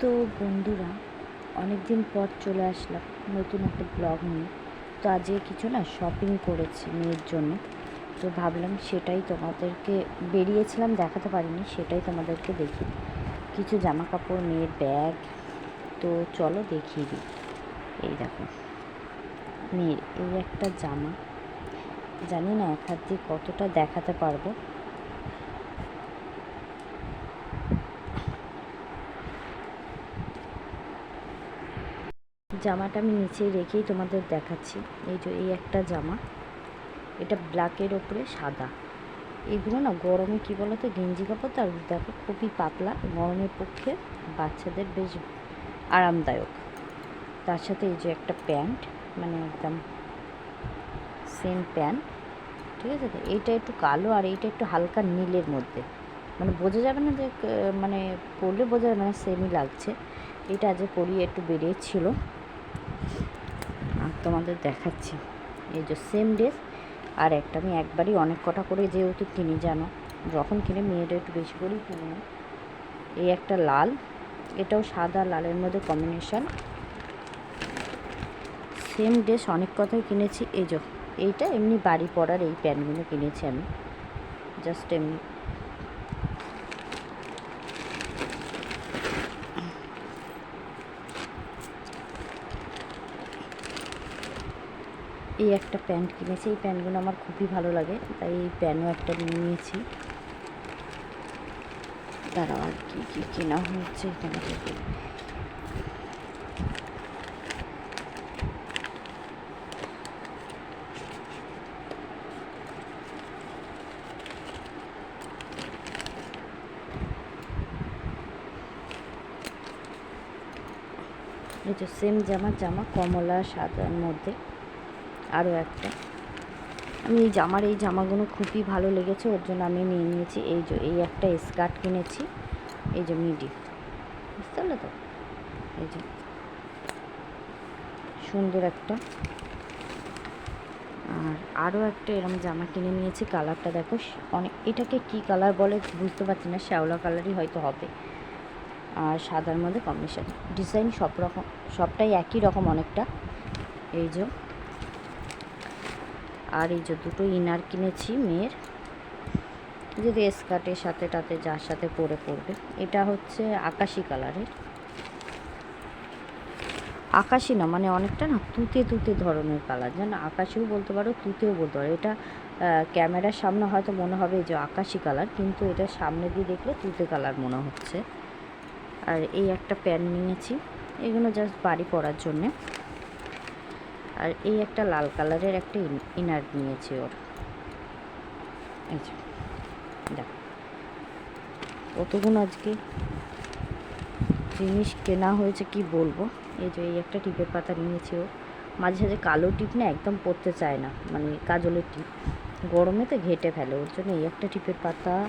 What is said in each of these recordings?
তো বন্ধুরা অনেক দিন পর চলে আসলাম নতুন একটা ব্লগ নিয়ে। তো আজকে কিছু না শপিং করেছি মেয়ের জন্য। তো ভাবলাম সেটাই তোমাদেরকে, বেরিয়েছিলাম দেখাতে পারিনি, সেটাই তোমাদেরকে দেখি। কিছু জামা কাপড় মেয়ের ব্যাগ তো চলো দেখিয়ে দিই। এই দেখো, মেয়ের এই একটা জামা। জানি না এক হাত দিয়ে কতটা দেখাতে পারব। জামাটা আমি নিচে রেখেই তোমাদের দেখাচ্ছি। এই যে এই একটা জামা। এটা ব্ল্যাকের ওপরে সাদা। এগুলো না গরমে কী বলো তো গেঞ্জি কাপড় তো, আর দেখো খুবই পাতলা, গরমের পক্ষে বাচ্চাদের বেশ আরামদায়ক। তার সাথে এই যে একটা প্যান্ট মানে একদম সেম প্যান্ট ঠিক আছে? তো এইটা একটু কালো আর এইটা একটু হালকা নীলের মধ্যে। মানে বোঝা যাবে না যে মানে পরলে বোঝা যাবে না সেমই লাগছে। এটা আজ পরিয়ে একটু বেরিয়েছিল। তোমাদের দেখাচ্ছি। এই যে সেম ড্রেস আর একটা আমি একবারই অনেক কটা করে যেহেতু কিনি, জানো? যখন কিনে মেয়েটা একটু বেশি করেই কিনে। এই একটা লাল, এটাও সাদা, লালের মধ্যে কম্বিনেশান সেম ড্রেস অনেক কথাই কিনেছি। এই যে, এইটা এমনি বাড়ি পরার এই প্যান্টগুলো কিনেছি আমি। জাস্ট এমনি। এই একটা প্যান্ট কিনেছি। এই প্যান্টগুলো আমার খুবই ভালো লাগে, তাই এই প্যান্টও একটা নিয়ে নিয়েছি। দাঁড়াও আর কি কি কেনা হচ্ছে এখানে থেকে এই সেম জামার জামা কমলা, সাদার মধ্যে। আরও একটা। আমি এই জামার, এই জামাগুলো খুবই ভালো লেগেছে, ওর জন্য আমি নিয়ে নিয়েছি। এই যে, এই একটা স্কার্ট কিনেছি, এই যে মিডি বুঝতে পারলে তো? এই যে, সুন্দর একটা। আর আরও একটা এরম জামা কিনে নিয়েছি, কালারটা দেখো অনেক, এটাকে কি কালার বলে বুঝতে পারছি না, শ্যাওলা কালারই হয়তো হবে। আর সাদার মধ্যে কম্বিনেশন। ডিজাইন সব রকম, সবটাই একই রকম অনেকটা। এই যে আর এই যে দুটো ইনার কিনেছি মেয়ের যদি স্কার্টের সাথে টাতে যার সাথে পরে পড়বে এটা হচ্ছে আকাশি কালারের। আকাশি না মানে অনেকটা না তুতে তুতে ধরনের কালার। যেন আকাশিও বলতে পারো, তুতেও বলতে পারো। এটা ক্যামেরার সামনে হয়তো মনে হবে যে আকাশি কালার, কিন্তু এটা সামনে দিয়ে দেখলে তুতে কালার মনে হচ্ছে। আর এই একটা প্যান্ট নিয়েছি। এগুলো জাস্ট বাড়ি পরার জন্যে। আর এই একটা লাল কালারের একটা ইনার নিয়েছি ওর। এই দেখ। কতগুলো আজকে জিনিস কেনা হয়েছে কি বলব? এই যে এই একটা টিপের পাতা নিয়েছি ও। মাঝে সাঝে কালো টিপ না একদম পরতে চায় না মানে কাজলের টিপ। গরমে তো ঘেটে ফেলে, ওর জন্য এই একটা টিপের পাতা,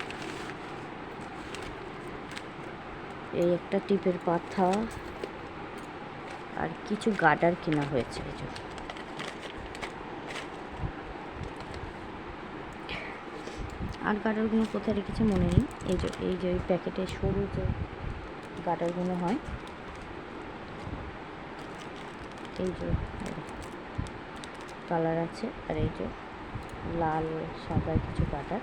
এই একটা টিপের পাতা আর কিছু গার্ডার কেনা হয়েছে, এই যে। আর গার্ডারগুলো কোথায় রেখেছে মনে নেই। এই যে এই যে ওই প্যাকেটে সরু যে গার্ডারগুলো হয়, এই যে কালার আছে, আর এই যে লাল, সাদা কিছু গার্ডার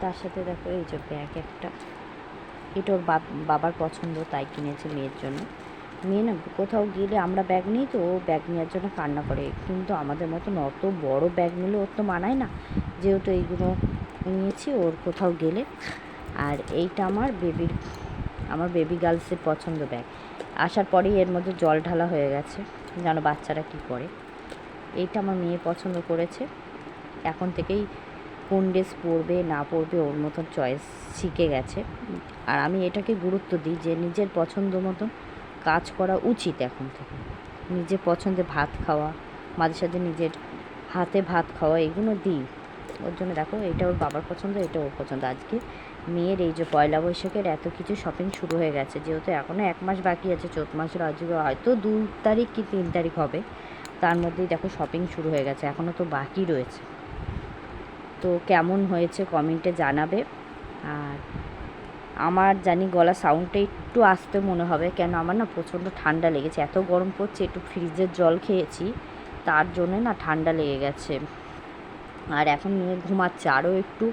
তার সাথে দেখো এই যে ব্যাগ একটা। এটা ওর বাবার পছন্দ, তাই কিনেছে মেয়ের জন্য। মেয়ে না কোথাও গেলে আমরা ব্যাগ নিই তো, ও ব্যাগ নেওয়ার জন্য কান্না করে। কিন্তু আমাদের মতন অত বড় ব্যাগ নিলে ওর তো মানায় না। যেহেতু এইগুলো নিয়েছি, ওর কোথাও গেলে। আর এইটা আমার বেবির আমার বেবি গার্লসের পছন্দ ব্যাগ আসার পরেই এর মধ্যে জল ঢালা হয়ে গেছে। যেন বাচ্চারা কী করে। এইটা আমার মেয়ে পছন্দ করেছে। এখন থেকেই কোন ড্রেস পরবে, না পরবে, ওর মতন চয়েস শিখে গেছে। আর আমি এটাকে গুরুত্ব দিই যে নিজের পছন্দ মতন কাজ করা উচিত এখন থেকে। নিজের পছন্দে ভাত খাওয়া, মাঝে সাঝে নিজের হাতে ভাত খাওয়া, এগুলো দিই। ওর জন্য দেখো, এটা ওর বাবার পছন্দ, এটা ওর পছন্দ। আজকে মেয়ের এই যে পয়লা বৈশাখের এত কিছু শপিং শুরু হয়ে গেছে, যেহেতু এখনও এক মাস বাকি আছে চৈত মাসের আজকে হয়তো দু তারিখ কি তিন তারিখ হবে। তার মধ্যেই দেখো শপিং শুরু হয়ে গেছে এখনও তো বাকি রয়েছে। তো কেমন হয়েছে কমেন্টে জানাবে। আর আমার জানি গলা সাউন্ডটা একটু আসতে মনে হবে, কেন আমার না প্রচণ্ড ঠান্ডা লেগেছে। এত গরম পড়ছে, একটু ফ্রিজের জল খেয়েছি, তার জন্য না ঠান্ডা লেগে গেছে। আর এখন মেয়ে ঘুমাচ্ছে, আরও একটু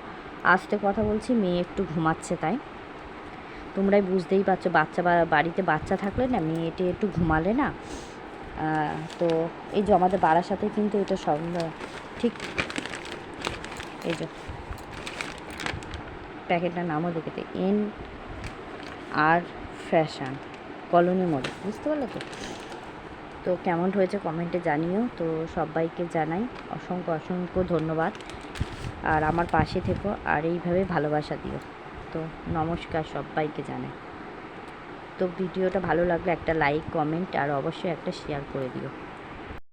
আস্তে কথা বলছি, মেয়ে একটু ঘুমাচ্ছে তাই। তোমরাই বুঝতেই পারছ, বাচ্চা বাড়িতে বাচ্চা থাকলে না মেয়েটি একটু ঘুমালে না তো এই যে আমাদের বাড়ার সাথে কিন্তু এটা সব ঠিক, এই যে। প্যাকেটটার নামও দেখেতে এন আর ফ্যাশন, কলোনি মোড়ে বুঝতে পারলে তো? তো কেমন হয়েছে কমেন্টে জানিও। তো সবাইকে জানাই অসংখ্য অসংখ্য ধন্যবাদ। আর আমার পাশে থেকো আর এইভাবে ভালোবাসা দিও। তো নমস্কার সবাইকে জানাই। তো ভিডিওটা ভালো লাগলে একটা লাইক, কমেন্ট আর অবশ্যই একটা শেয়ার করে দিও।